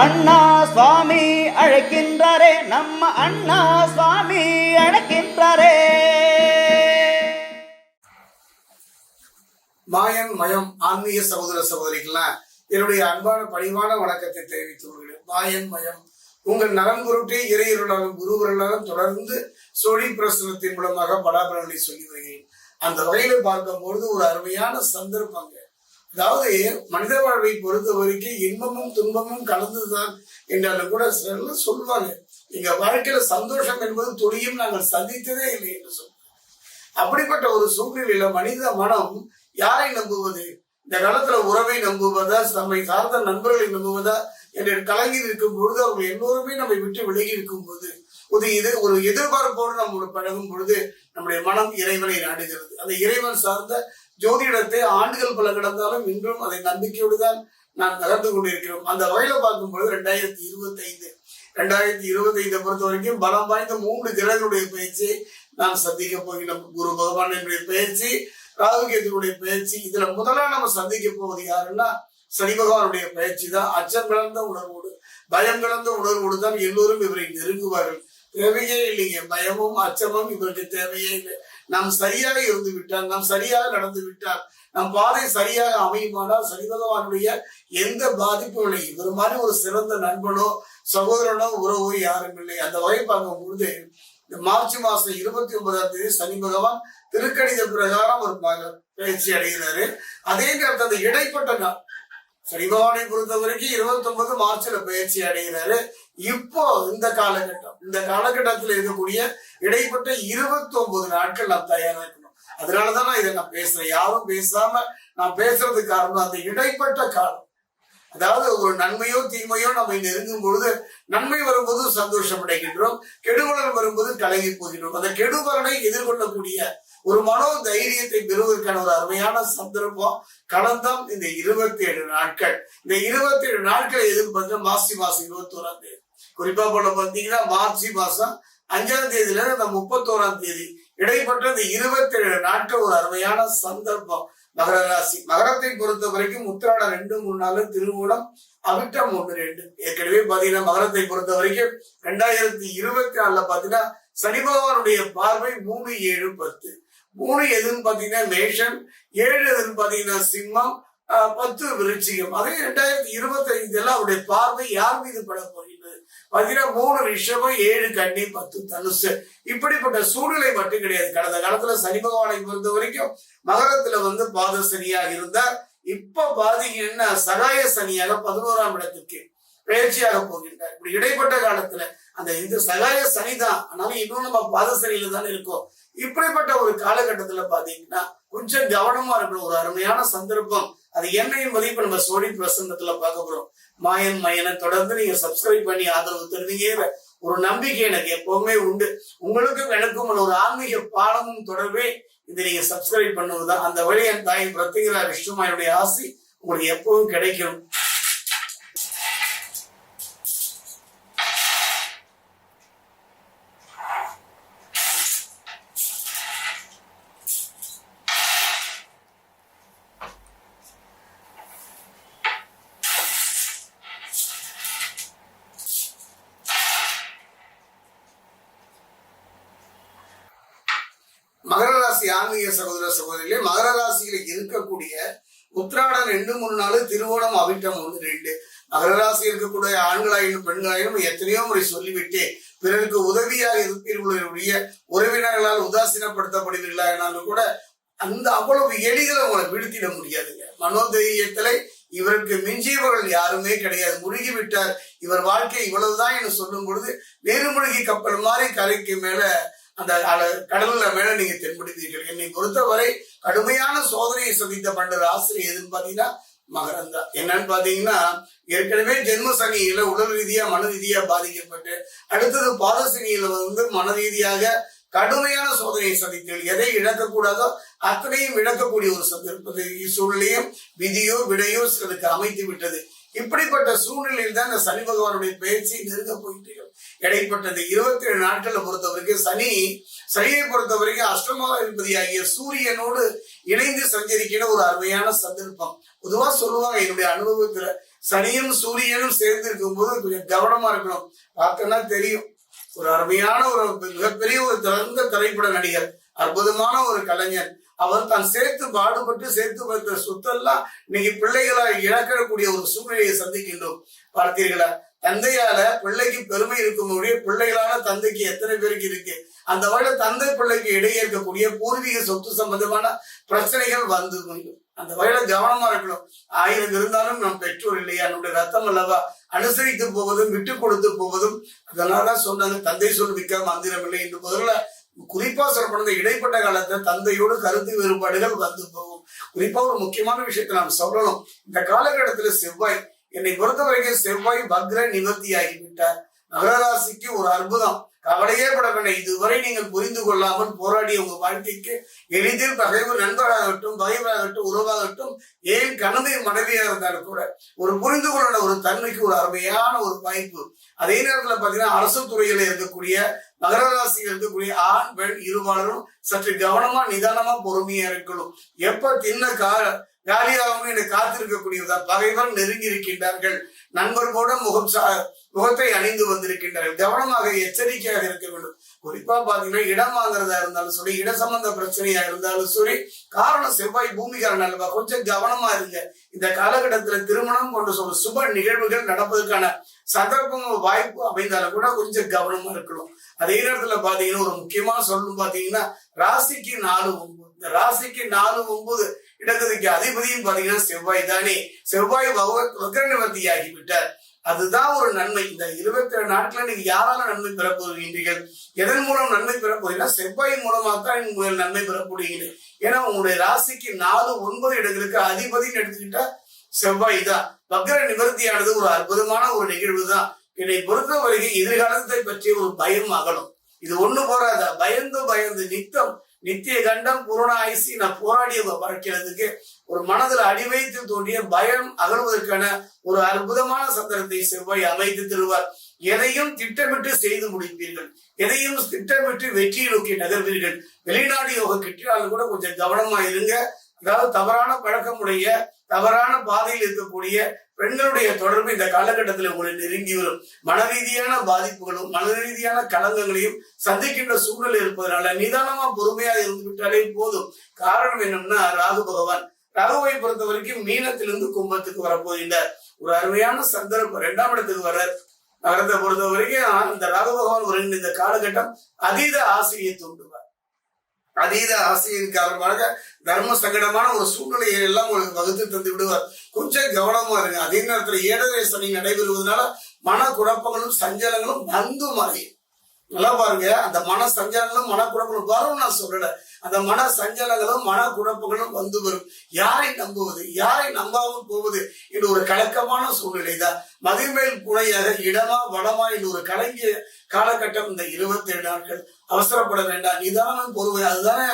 அண்ணா சுவாமி அழைக்கின்றாரே நம்ம அண்ணா சுவாமி அழைக்கின்றாரே. மாயன் மயம் ஆன்மீக சகோதர சகோதரிகள்லாம் என்னுடைய அன்பான பணிவான வணக்கத்தை தெரிவித்துக் கொள்கிறேன். மாயன் மயம் உங்கள் நலன் பொருட்டே இறையருளாலும் குருவர்களாலும் தொடர்ந்து சோழி பிரசனத்தின் மூலமாக பலாபலனை சொல்லி வருகிறேன். அந்த வகையில பார்க்கும்பொழுது ஒரு அருமையான சந்தர்ப்பங்க. அதாவது மனித வாழ்வை பொறுத்த வரைக்கும் இன்பமும் துன்பமும் கலந்துதான் என்றாலும் கூட சிலர் சொல்லுவாங்க எங்க வாழ்க்கையில சந்தோஷம் என்பது துளியும் நாங்கள் சந்தித்ததே இல்லை என்று சொல்லுவாங்க அப்படிப்பட்ட ஒரு சூழ்நிலையில மனித மனம் யாரை நம்புவது? இந்த காலத்துல உறவை நம்புவதா நம்மை சார்ந்த நண்பர்களை நம்புவதா என்று கலங்கி இருக்கும் பொழுது அவங்க எல்லோருமே நம்மை விட்டு விலகி இருக்கும் போது ஒரு இது ஒரு எதிர்பார்ப்போடு நம்ம பழகும் பொழுது நம்முடைய மனம் இறைவனை நாடுகிறது. அந்த இறைவன் சார்ந்த ஜோதிடத்தை ஆண்டுகள் பல கடந்தாலும் இன்றும் அதை நம்பிக்கையோடு தான் நான் நகர்ந்து கொண்டிருக்கிறோம். அந்த வகையில பார்க்கும்பொழுது ரெண்டாயிரத்தி இருபத்தி ஐந்து ரெண்டாயிரத்தி இருபத்தி ஐந்தை பொறுத்த வரைக்கும் பலம் வாய்ந்த மூன்று கிரகங்களுடைய பயிற்சியை நாம் சந்திக்க போகிறோம் குரு பகவானுடைய பயிற்சி ராகுகேதுடைய பயிற்சி இதுல முதல்ல நம்ம சந்திக்க போவது யாருன்னா சனி பகவானுடைய பயிற்சி தான். அச்சம் கலந்த உணர்வோடு பயம் கலந்த உணர்வோடு தான் எல்லோரும் இவரை நெருங்குவார்கள். தேவையே இல்லைங்க. பயமும் அச்சமும் இவருக்கு தேவையே இல்லை. நாம் சரியாக இருந்து விட்டால் நாம் சரியாக நடந்து விட்டால் நம் பாதை சரியாக அமையுமானால் சனி பகவானுடைய எந்த பாதிப்பும் இல்லை. இவர் மாதிரி ஒரு சிறந்த நண்பனோ சகோதரனோ உறவோ யாரும் இல்லை. அந்த வகை பார்க்கும் பொழுது இந்த மார்ச் மாசம் இருபத்தி ஒன்பதாம் தேதி சனி பகவான் திருக்கணித பிரகாரம் ஒரு பயிற்சி அடைகிறாரு. அதே நேரத்தில் அந்த இடைப்பட்ட நாள் சனி பகவானை பொறுத்த வரைக்கும் இருபத்தி ஒன்பது மார்ச்ல பயிற்சி அடைகிறாரு. இப்போ இந்த காலகட்டம் இந்த காலகட்டத்தில் இருக்கக்கூடிய இடைப்பட்ட இருபத்தி ஒன்பது நாட்கள் நான் தயாரா இருக்கணும் அதனாலதான் நான் இதை நான் பேசுறேன். யாரும் பேசாம நான் பேசுறதுக்கு காரணம் அந்த இடைப்பட்ட காலம். அதாவது ஒரு நன்மையோ தீமையோ நம்மை நெருங்கும் பொழுது நன்மை வரும்போது சந்தோஷம் அடைகின்றோம் கெடுபலன் வரும்போது கலங்கி போகின்றோம். அந்த கெடுபலனை எதிர்கொள்ளக்கூடிய ஒரு மனோ தைரியத்தை பெறுவதற்கான ஒரு அருமையான சந்தர்ப்பம் கலந்தம் இந்த இருபத்தி ஏழு நாட்கள். இந்த இருபத்தி ஏழு நாட்களை எதிர்பார்த்து மாசி மாசம் இருபத்தி ஓராம் தேதி. குறிப்பா போல பார்த்தீங்கன்னா மார்ச் மாசம் அஞ்சாம் தேதியில இருந்து இந்த முப்பத்தோராம் தேதி இடைப்பட்ட இந்த இருபத்தி ஏழு நாட்கள் ஒரு அருமையான சந்தர்ப்பம். மகர ராசி மகரத்தை பொறுத்த வரைக்கும் உத்திராடம் ரெண்டு மூணு நாலு திருமூலம் அவிட்டம் ஒன்று ரெண்டு. ஏற்கனவே பாத்தீங்கன்னா மகரத்தை பொறுத்த வரைக்கும் ரெண்டாயிரத்தி இருபத்தி நாலுல பாத்தீங்கன்னா சனி பகவானுடைய பார்வை மூணு ஏழு பத்து. மூணு எதுன்னு பாத்தீங்கன்னா மேஷன் ஏழு எதுன்னு பாத்தீங்கன்னா சிம்மம் ஆஹ் பத்து விருச்சிகம். அதே ரெண்டாயிரத்தி இருபத்தி ஐந்துல அவருடைய பார்வை யார் மீது பட போகின்றது பாத்தீங்கன்னா மூணு ரிஷபம் ஏழு கண்ணி பத்து தனுசு. இப்படிப்பட்ட சூழ்நிலை மட்டும் கிடையாது. கடந்த காலத்துல சனி பகவானை பொறுத்த வரைக்கும் மகரத்துல வந்து பாத சனியாக இருந்தார். இப்ப பாத்தீங்கன்னா சகாய சனியாக பதினோராம் இடத்துக்கு பயிற்சியாக போகின்றார். இப்படி இடைப்பட்ட காலத்துல அந்த இது சகாய சனிதான் ஆனாலும் இன்னும் நம்ம பாத சனியில தானே இருக்கோம். இப்படிப்பட்ட ஒரு காலகட்டத்துல பாத்தீங்கன்னா கொஞ்சம் கவனமா இருக்கிற ஒரு அருமையான சந்தர்ப்பம். அது என்ன என்பதை இப்ப நம்ம சோழி பிரசன்னத்துல பார்க்க போறோம். மாயன் மயனை தொடர்ந்து நீங்க சப்ஸ்கிரைப் பண்ணி ஆதரவு தருவீங்க ஒரு நம்பிக்கை எனக்கு எப்பவுமே உண்டு. உங்களுக்கும் எனக்கும் ஒரு ஆன்மீக பாடமும் தொடர்பே இதை நீங்க சப்ஸ்கிரைப் பண்ணுவதுதான். அந்த வழி என் தாய் பிரத்யேகரா விஷ்ணுமாயுடைய ஆசி உங்களுக்கு எப்பவும் கிடைக்கும் மகர ராசி ஆன்மீக சகோதர சகோதரிகளே மகர ராசியில இருக்கக்கூடிய உத்ராடம் ரெண்டு மூணு நாள் திருவோணம் அவிட்டம் ஒன்று ரெண்டு. மகர ராசி இருக்கக்கூடிய ஆண்களாயினும் பெண்களாயினும் எத்தனையோ முறை சொல்லிவிட்டு பிறருக்கு உதவியாக இருப்பீர்களுடைய உறவினர்களால் உதாசீனப்படுத்தப்படுவீர்களா என்னாலும் கூட அந்த அவ்வளவு எளிதில் உங்களை வீழ்த்திட முடியாதுங்க. மனோதைரியத்துல இவருக்கு மிஞ்சியவர்கள் யாருமே கிடையாது. முழுகி விட்டார் இவர் வாழ்க்கை இவ்வளவுதான் என்று சொல்லும் பொழுது நீர்மூழ்கி கப்பல் மாதிரி கரைக்கு மேல அந்த கடல்ல மேல நீங்க தென்படுத்தீர்கள். என்னை பொறுத்தவரை கடுமையான சோதனையை சந்தித்த பண்ற ஆசிரியர் எதுன்னு பாத்தீங்கன்னா மகரந்தா. என்னன்னு பாத்தீங்கன்னா ஏற்கனவே ஜென்ம சனியில உடல் ரீதியா மன ரீதியா பாதிக்கப்பட்டு அடுத்தது பாத சனியில வந்து மன ரீதியாக கடுமையான சோதனையை சந்தித்தீர்கள். எதை இழக்கக்கூடாதோ அத்தனையும் இழக்கக்கூடிய ஒரு சந்தர்ப்பத்தை சூழ்நிலையும் விதியோ விடையோ சிலருக்கு அமைத்து விட்டது. இப்படிப்பட்ட சூழ்நிலையில் தான் இந்த சனி பகவானுடைய பயிற்சி நெருங்க இடைப்பட்ட இந்த இருபத்தி ஏழு நாட்களை பொறுத்த வரைக்கும் சனி சனியை பொறுத்த வரைக்கும் அஷ்டமாதிபதியாகிய சூரியனோடு இணைந்து சஞ்சரிக்கிற ஒரு அருமையான சந்தர்ப்பம். பொதுவா சொல்லுவாங்க என்னுடைய அனுபவத்துல சனியும் சூரியனும் சேர்ந்து இருக்கும்போது கொஞ்சம் கவனமா இருக்கணும். பார்த்தோன்னா தெரியும். ஒரு அருமையான ஒரு மிகப்பெரிய ஒரு திறந்த திரைப்பட நடிகர் அற்புதமான ஒரு கலைஞர் அவர் தான் சேர்த்து பாடுபட்டு சேர்த்து வைத்த சொத்தெல்லாம் இன்னைக்கு பிள்ளைகளால் இழக்கக்கூடிய ஒரு சூழ்நிலையை சந்திக்கின்றோம். பார்த்தீர்களா? தந்தையால பிள்ளைக்கு பெருமை இருக்கும்போதே பிள்ளைகளான தந்தைக்கு எத்தனை பேருக்கு இருக்கு? அந்த வகையில தந்தை பிள்ளைக்கு இடையே இருக்கக்கூடிய பூர்வீக சொத்து சம்பந்தமான பிரச்சனைகள் வந்து அந்த வகையில கவனமா இருக்கணும். ஆயிரம் இருந்தாலும் நம் பெற்றோர் இல்லையா? நம்முடைய ரத்தம் அல்லவா? அனுசரித்து போவதும் விட்டு கொடுத்து போவதும். அதனாலதான் சொன்னாங்க தந்தை சொல் விற்க மந்திரம் இல்லை என்று. முதல்ல குறிப்பா சொல்லப்படுது இடைப்பட்ட காலத்துல தந்தையோடு கருத்து வேறுபாடுகள் வந்து போகும். குறிப்பா ஒரு முக்கியமான விஷயத்தை நாம் சொல்லணும். இந்த காலகட்டத்துல செவ்வாய் என்னை பொறுத்த வரைக்கும் செவ்வாய் பக்ர நிவர்த்தி ஆகிவிட்டார் நகரராசிக்கு ஒரு அற்புதம். கவலையே படவில்லை. இதுவரை நீங்கள் புரிந்து கொள்ளாமல் போராடிய உங்க வாழ்க்கைக்கு எளிதில் பகைவு நண்பராகட்டும் பகைவராகட்டும் உறவாகட்டும் ஏன் கணவை மனைவியாக இருந்தாலும் கூட ஒரு புரிந்து கொள்ள ஒரு தன்மைக்கு ஒரு அருமையான ஒரு வாய்ப்பு. அதே நேரத்தில் பார்த்தீங்கன்னா அரசு துறையில் இருக்கக்கூடிய மகர ராசியில் இருக்கக்கூடிய ஆண் பெண் இருபாலரும் சற்று கவனமா நிதானமா பொறுமையா இருக்கணும். எப்ப தின்ன கா காலியாகவும் என்னை காத்திருக்கக்கூடியதா பகைவர் நெருங்கி இருக்கின்றார்கள். நண்பர் கூட முகம் சா முகத்தை அணிந்து வந்திருக்கின்றார்கள் கவனமாக எச்சரிக்கையாக இருக்க வேண்டும். குறிப்பா பாத்தீங்கன்னா இடம் வாங்குறதா இருந்தாலும் சரி இட சம்பந்த பிரச்சனையா இருந்தாலும் சரி காரணம் செவ்வாய் பூமிகாரன் அல்லவா? கொஞ்சம் கவனமா இருங்க. இந்த காலகட்டத்துல திருமணம் போன்ற சொல்ற சுப நிகழ்வுகள் நடப்பதற்கான சந்தர்ப்பம் வாய்ப்பு அமைந்தாலும் கூட கொஞ்சம் கவனமா இருக்கணும். அதே நேரத்துல பாத்தீங்கன்னா ஒரு முக்கியமான சொல்லணும் பாத்தீங்கன்னா ராசிக்கு நாலு ஒன்பது. இந்த ராசிக்கு நாலு ஒன்பது இடத்துக்கு அதிபதியும் பாத்தீங்கன்னா செவ்வாய் தானே. செவ்வாய் வக்ர நிவர்த்தி ஆகிவிட்டார் அதுதான் ஒரு நன்மை. இந்த இருபத்தி ஏழு நாட்கள் நீங்க யாரால நன்மை பெற போகிறீர்கள்? எதன் மூலம் நன்மை பெற போகிறீங்கன்னா செவ்வாய் மூலமாக தான் நீங்க நன்மை பெற ஏன்னா உங்களுடைய ராசிக்கு நாலு ஒன்பது இடங்களுக்கு அதிபதினு எடுத்துக்கிட்டா செவ்வாய் தான். வக்ர நிவர்த்தியானது ஒரு அற்புதமான ஒரு நிகழ்வு தான் என்னை பொறுத்த வரைக்கும் எதிர்காலத்தை பற்றிய ஒரு பயம் அகலும். இது ஒண்ணு போறாத பயந்து பயந்து நித்தம் நித்திய கண்டம் பூரண நான் போராடியதை மறைக்கிறதுக்கு ஒரு மனதில் அடி வைத்து தோண்டிய பயம் அகழ்வதற்கான ஒரு அற்புதமான சந்தர்ப்பத்தை செவ்வாய் அமைத்து தருவார். எதையும் திட்டமிட்டு செய்து முடிப்பீர்கள். எதையும் திட்டமிட்டு வெற்றியை நோக்கி நகர்வீர்கள். வெளிநாடு யோக கிட்டினாலும் கூட கொஞ்சம் கவனமா இருங்க. அதாவது தவறான பழக்கமுடைய தவறான பாதையில் இருக்கக்கூடிய பெண்களுடைய தொடர்பு இந்த காலகட்டத்தில் உங்களை நெருங்கி வரும். மன ரீதியான பாதிப்புகளும் மன ரீதியான களங்கங்களையும் சந்திக்கின்ற சூழ்நிலை இருப்பதனால நிதானமா பொறுமையா இருந்து விட்டாலே போதும். காரணம் என்னன்னா ராகு பகவான். ராகுவை பொறுத்த வரைக்கும் மீனத்திலிருந்து கும்பத்துக்கு வரப்போகின்றார். ஒரு அருமையான சந்தர்ப்பம் இரண்டாம் இடத்துக்கு வர்றார். நகரத்தை பொறுத்த வரைக்கும் இந்த ராகு பகவான் ஒரு இந்த காலகட்டம் அதீத ஆசையை தூண்டுவார். அதீத ஆசையின் காரணமாக தர்ம சங்கடமான ஒரு சூழ்நிலையை எல்லாம் உங்களுக்கு வகுத்து தந்து விடுவார். கொஞ்சம் கவனமா இருங்க. அதே நேரத்தில் ஏழரை சனி நடைபெறுவதனால மன குழப்பங்களும் சஞ்சலங்களும் வந்து மறையும் நல்லா பாருங்க. அந்த மன சஞ்சலங்களும் மன குழப்பங்களும் வரும் நான் சொல்லல. அந்த மன சஞ்சலங்களும் மனக்குழப்பங்களும் வந்து வரும். யாரை நம்புவது? யாரை நம்பாமல் போவது என்று ஒரு கலக்கமான சூழ்நிலை தான். மதிமேல் புனையாக இடமா வடமா என்று ஒரு கலங்கிய காலகட்டம் இந்த இருபத்தி ஏழு நாட்கள். அவசரப்பட வேண்டாம். நிதானம் பொறுமை. அதுதானே.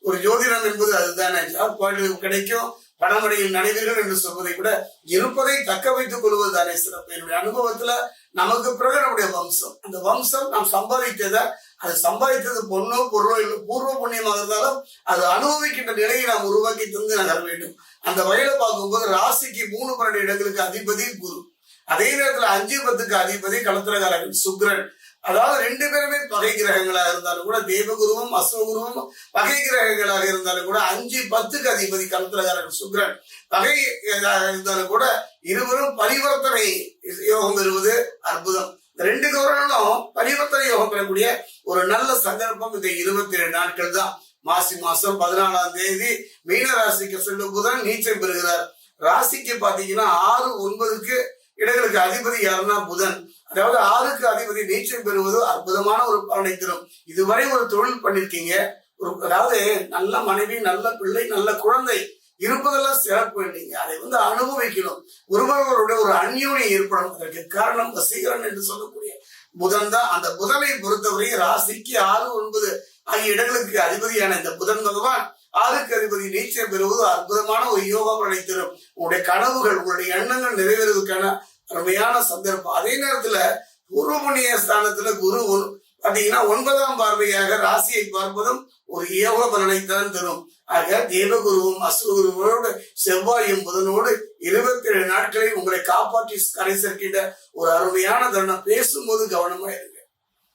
ஒரு ஜோதிடம் என்பது அதுதானே. ஜாப் கிடைக்கும்? பணமடையில் நடைவீர்கள் என்று சொல்வதை விட இருப்பதை தக்க வைத்துக் கொள்வது தானே சிறப்பு. என்னுடைய அனுபவத்துல நமக்கு பிறகு நம்முடைய வம்சம். அந்த வம்சம் நாம் சம்பாதித்ததை அது சம்பாதித்தது பொண்ணோ பொருளோ இல்லை பூர்வ புண்ணியமாக இருந்தாலும் அது அனுபவிக்கின்ற நிலையை நாம் உருவாக்கி தந்து நகர வேண்டும். அந்த வயலை பார்க்கும்போது ராசிக்கு மூணு பன்னெண்டு இடங்களுக்கு அதிபதி குரு. அதே நேரத்தில் அஞ்சு பத்துக்கு அதிபதி களத்திரகாரகன் சுக்ரன். அதாவது ரெண்டு பேருமே பகை கிரகங்களாக இருந்தாலும் கூட தேவகுருவும் அஸ்வகுருவும் பகை கிரகங்களாக இருந்தாலும் கூட அஞ்சு பத்துக்கு அதிபதி கலத்திரகாரன் சுக்ரன். பகை இருந்தாலும் கூட இருவரும் பரிவர்த்தனை யோகம் பெறுவது அற்புதம். ரெண்டு கௌரவங்களும் பரிவர்த்தனை யோகம் பெறக்கூடிய ஒரு நல்ல சந்தர்ப்பம் இந்த இருபத்தி ஏழு நாட்கள் தான். மாசி மாசம் பதினாலாம் தேதி மீன ராசிக்கு செல்லும் புதன் நீச்சம் பெறுகிறார். ராசிக்கு பாத்தீங்கன்னா ஆறு ஒன்பதுக்கு இடங்களுக்கு அதிபதி யாருன்னா புதன். அதாவது ஆறுக்கு அதிபதி நீச்சல் பெறுவது அற்புதமான ஒரு பலனை தரும். இதுவரை ஒரு தொழில் பண்ணிருக்கீங்க. ஒரு அதாவது நல்ல மனைவி நல்ல பிள்ளை நல்ல குழந்தை இருப்பதெல்லாம் சிறப்பு இல்லைங்க. அதை வந்து அனுபவிக்கணும். ஒருவர்களுடைய ஒரு அந்யோன்யம் ஏற்படும். அதற்கு காரணம் வசீகரன் என்று சொல்லக்கூடிய புதன் தான். அந்த புதனை பொறுத்தவரை ராசிக்கு ஆறு ஒன்பது ஆகிய இடங்களுக்கு அதிபதியான இந்த புதன் பகவான் ஆறுக்கு அதிபதி நீச்சல் பெறுவது அற்புதமான ஒரு யோகா பலனை தரும். உங்களுடைய கனவுகள் உங்களுடைய எண்ணங்கள் நிறைவேறுவதற்கான அருமையான சந்தர்ப்பம். அதே நேரத்துல குரு புண்ணிய ஸ்தானத்துல குரு பாத்தீங்கன்னா ஒன்பதாம் பார்வையாக ராசியை பார்ப்பதும் ஒரு யோக பலனை தான் தரும். ஆக தேவகுருவும் அசுகுருவோடு செவ்வாயும் புதனோடு இருபத்தி ஏழு நாட்களை உங்களை காப்பாற்றி கரை சேர்க்கின்ற ஒரு அருமையான தருணம். பேசும்போது கவனமா இருங்க.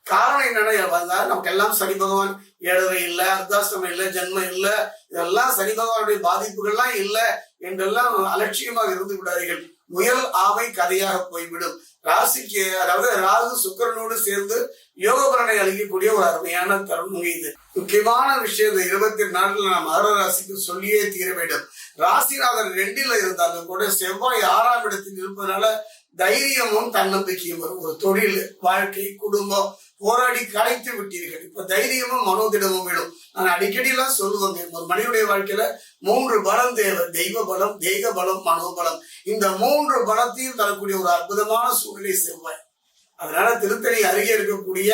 காரணம் என்னன்னா வந்தால் நமக்கு எல்லாம் சனி பகவான் ஏழரை இல்ல அர்த்தாசிரமம் இல்ல ஜென்மம் இல்ல இதெல்லாம் சனி பகவானுடைய பாதிப்புகள்லாம் இல்ல என்றெல்லாம் அலட்சியமாக இருந்து விடாதீர்கள் முயல் ஆமை கதையாக போய்விடும். ராசிக்கு அதாவது ராகு சுக்கிரனோடு சேர்ந்து யோகபலனை அளிக்கக்கூடிய ஒரு அருமையான தருணம் இது. முக்கியமான விஷயம் இந்த இருபத்தி நாலுல நாம் மகர ராசிக்கு சொல்லியே தீர வேண்டும். ராசிநாதன் ரெண்டில இருந்தாலும் கூட செவ்வாய் ஆறாம் இடத்தில் இருப்பதனால தைரியமும் தன்னம்பிக்கையும் வரும். ஒரு தொழில் வாழ்க்கை குடும்பம் போராடி களைத்து விட்டீர்கள். இப்ப தைரியமும் மனோதிடமும் வேணும். நான் அடிக்கடி எல்லாம் சொல்லுவாங்க ஒரு மனிதனுடைய வாழ்க்கையில மூன்று பலம் தேவை. தெய்வ பலம் தேக பலம் மனோபலம் இந்த மூன்று பலத்தையும் தரக்கூடிய ஒரு அற்புதமான சூழ்நிலை செவ்வாய். அதனால திருத்தணி அருகே இருக்கக்கூடிய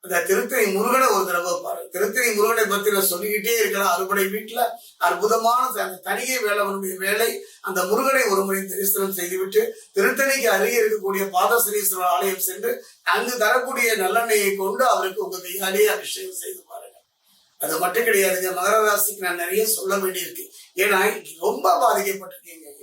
அந்த திருத்தணி முருகனை ஒரு தடவை திருத்தணி முருகனை பத்தி நான் சொல்லிக்கிட்டே இருக்கலாம். அறுபடை வீட்டுல அற்புதமான அந்த தனியை வேளவனுடைய வேலை அந்த முருகனை ஒரு முறை தரிசனம் செய்துவிட்டு திருத்தணிக்கு அருகே இருக்கக்கூடிய பாதசனீஸ்வரர் ஆலயம் சென்று அங்கு தரக்கூடிய நல்லெண்ணெயை கொண்டு அவருக்கு உங்க கையாலேயே அபிஷேகம் செய்து பாருங்க. அது மட்டும் கிடையாதுங்க. மகர ராசிக்கு நான் நிறைய சொல்ல வேண்டியிருக்கு. ஏன்னா ரொம்ப பாதிக்கப்பட்டிருக்கீங்க.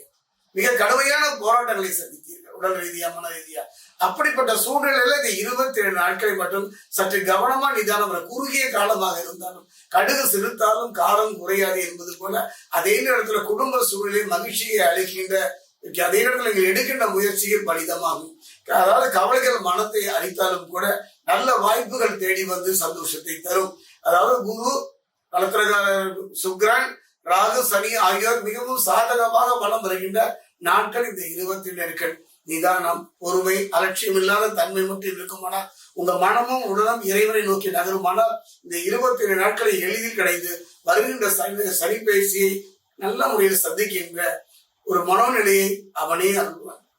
மிக கடுமையான போராட்டங்களை சந்தித்தீர்கள். உடல் ரீதியா மன ரீதியா. அப்படிப்பட்ட சூழ்நிலையில இந்த இருபத்தி ஏழு நாட்களை மட்டும் சற்று கவனமா நிதானம் குறுகிய காலமாக இருந்தாலும் கடுகு சிறுத்தாலும் காலம் குறையாது என்பது போல அதே நேரத்துல குடும்ப சூழ்நிலை மகிழ்ச்சியை அளிக்கின்ற அதே நேரத்தில் நீங்கள் எடுக்கின்ற முயற்சிகள் பலிதமாகும் அதாவது கவலைகள் மனத்தை அளித்தாலும் கூட நல்ல வாய்ப்புகள் தேடி வந்து சந்தோஷத்தை தரும். அதாவது குரு நலத்திரகார சுக்ரன் ராகு சனி ஆகியோர் மிகவும் சாதகமாக வளம் வருகின்ற நாட்கள் இந்த இருபத்தி நாட்கள். நிதானம் பொறுமை அலட்சியம் இல்லாத தன்மை மட்டும் இருக்குமானால் உங்க மனமும் உடலும் இறைவனை நோக்கி நகருமானால் இந்த இருபத்தி ஏழு நாட்களை எளிதில் கிடைந்து வருகின்ற சனி நல்ல முறையில் சந்திக்கின்ற ஒரு மனோநிலையை அவனே அருள்வான்.